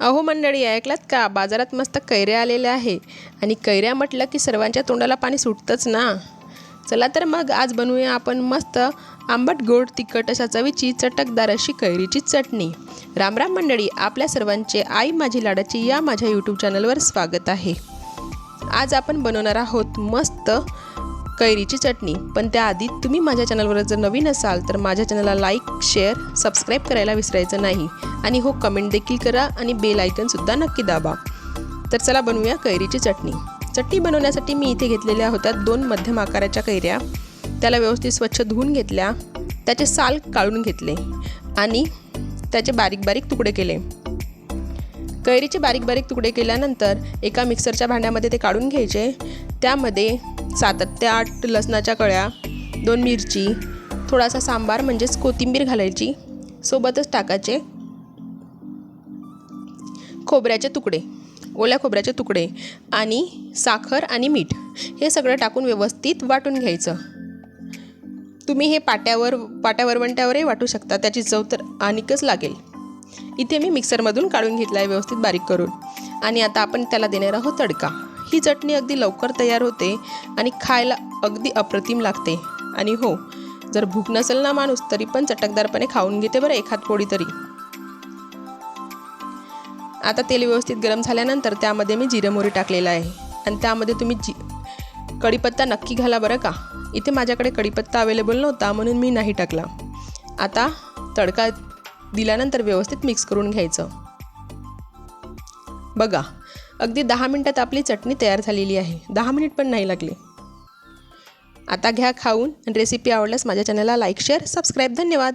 अहो मंडळी ऐकलात का? बाजारात मस्त कैऱ्या आलेल्या आहे. आणि कैऱ्या म्हटलं की सर्वांच्या तोंडाला पाणी सुटतंच ना? चला तर मग आज बनवूया आपण मस्त आंबट गोड तिखट अशा चवीची चटकदार अशी कैरीची चटणी. राम राम मंडळी आपल्या सर्वांचे आई माझी लाडाची या माझ्या यूट्यूब चॅनलवर स्वागत आहे. आज आपण बनवणार आहोत मस्त कैरीची चटणी. पण त्याआधी तुम्ही माझ्या चॅनलवर जर नवीन असाल तर माझ्या चॅनलला लाईक शेअर सबस्क्राईब करायला विसरायचं नाही. आणि हो कमेंट देखील करा आणि बेल आयकनसुद्धा नक्की दाबा. तर चला बनवूया कैरीची चटणी. चटणी बनवण्यासाठी मी इथे घेतलेल्या होत्या दोन मध्यम आकाराच्या कैऱ्या. त्याला व्यवस्थित स्वच्छ धुवून घेतल्या. त्याचे साल काढून घेतले. आणि त्याचे बारीक बारीक तुकडे केले. कैरीचे बारीक बारीक तुकडे केल्यानंतर एका मिक्सरच्या भांड्यामध्ये ते काढून घ्यायचे. त्यामध्ये सात ते आठ लसणाच्या कळ्या दोन मिरची थोडासा सांबार म्हणजेच कोथिंबीर घालायची सोबतच टाकायचे खोबऱ्याचे तुकडे ओल्या खोबऱ्याचे तुकडे आणि साखर आणि मीठ. हे सगळं टाकून व्यवस्थित वाटून घ्यायचं. तुम्ही हे पाट्यावर पाट्यावरवंट्यावरही वाटू शकता त्याची चव तर आणिकच लागेल. इथे मी मिक्सरमधून काढून घेतला आहे व्यवस्थित बारीक करून. आणि आता आपण त्याला देणार आहोत तडका. ही चटणी अगदी लवकर तयार होते आणि खायला अगदी अप्रतिम लागते. आणि हो जर भूक नसेल ना माणूस तरी पण चटकदारपणे खाऊन घेते बरं एखाद पोळी तरी. आता तेल व्यवस्थित गरम झाल्यानंतर त्यामध्ये मी जिरे मोहरी टाकलेलं आहे. आणि त्यामध्ये तुम्ही जी कढीपत्ता नक्की घाला बरं का. इथे माझ्याकडे कढीपत्ता अवेलेबल नव्हता म्हणून मी नाही टाकला. आता तडका दिल्यानंतर व्यवस्थित मिक्स करून घ्यायचं. बघा अगदी दहा मिनटात आपली चटणी तयार झालेली आहे. दहा मिनिट पण नाही लागले. आता घ्या खाऊन रेसिपी आवडल्यास माझ्या चॅनलला लाईक शेअर सबस्क्राईब धन्यवाद.